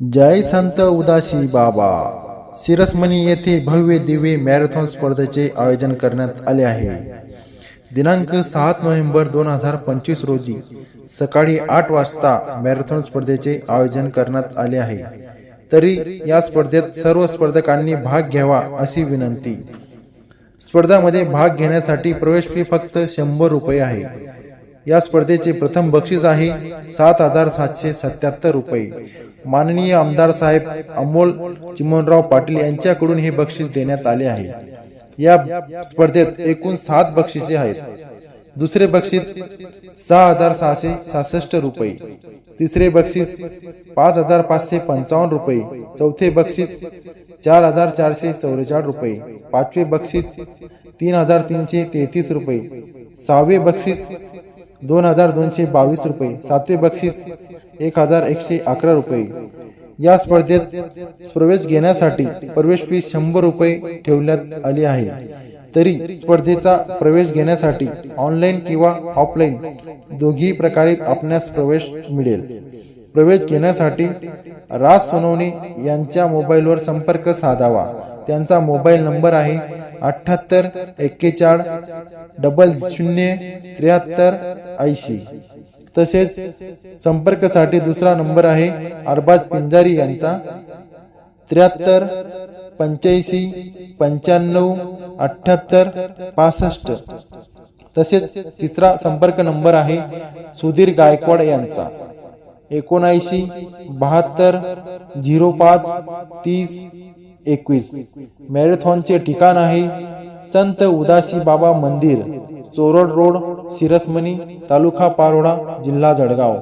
जय संत उदासी बाबा. सिरसमणी येथे भव्य दिव्य मॅरेथॉन स्पर्धेचे आयोजन करण्यात आले आहे. दिनांक सात नोव्हेंबर दोन हजार पंचवीस रोजी सकाळी आठ वाजता मॅरेथॉन स्पर्धेचे आयोजन करण्यात आले आहे. तरी या स्पर्धेत सर्व स्पर्धकांनी भाग घ्यावा अशी विनंती. स्पर्धामध्ये भाग घेण्यासाठी प्रवेश फी फक्त शंभर रुपये आहे. या स्पर्धेचे प्रथम बक्षीस आहे सात हजार सातशे सत्याहत्तर रुपये. माननीय आमदार साहेब अमोल चिमनराव पाटील यांच्याकडून हे बक्षीस देण्यात आले आहे. या स्पर्धेत एकूण सात बक्षिसे आहेत. दुसरे बक्षीस सहा हजार सहाशे सहासष्ट रुपये. तिसरे बक्षीस पाच हजार पाचशे पंचावन्न रुपये. चौथे बक्षीस चार हजार चारशे चौवेचाळीस रुपये. पाचवे बक्षीस तीन हजार तीनशे तेहतीस रुपये. सहावे बक्षीस दोन हजार दोनशे बावीस रुपये. सातवे बक्षीस एक हजार एकशे अकरा रुपये. या स्पर्धेत प्रवेश घेण्यासाठी प्रवेश फी शंभर रुपये ठेवण्यात आली आहे. तरी स्पर्धेचा प्रवेश घेण्यासाठी ऑनलाईन किंवा ऑफलाईन दोघी प्रकारे आपणास प्रवेश मिळेल. प्रवेश घेण्यासाठी राज सोनवणे यांच्या मोबाईलवर संपर्क साधावा. त्यांचा मोबाईल नंबर आहे अठ्ठ्याहत्तर एक्केचाळीस डबल शून्य त्र्याहत्तर ऐंशी. तसेच संपर्कासाठी दुसरा नंबर आहे अरबाज पिंजारी यांचा. त्र्याहत्तर पंच्याऐंशी पंच्याण्णव अठ्ठ्याहत्तर पासष्ट. तसेच तिसरा संपर्क नंबर आहे सुधीर गायकवाड यांचा. एकोणऐंशी बहात्तर झिरो पाच तीस एकवीस. मॅरेथॉनचे ठिकाण आहे संत उदासी बाबा मंदिर चोरड रोड सिरसमणी तालुका पारोडा जिल्हा जळगाव.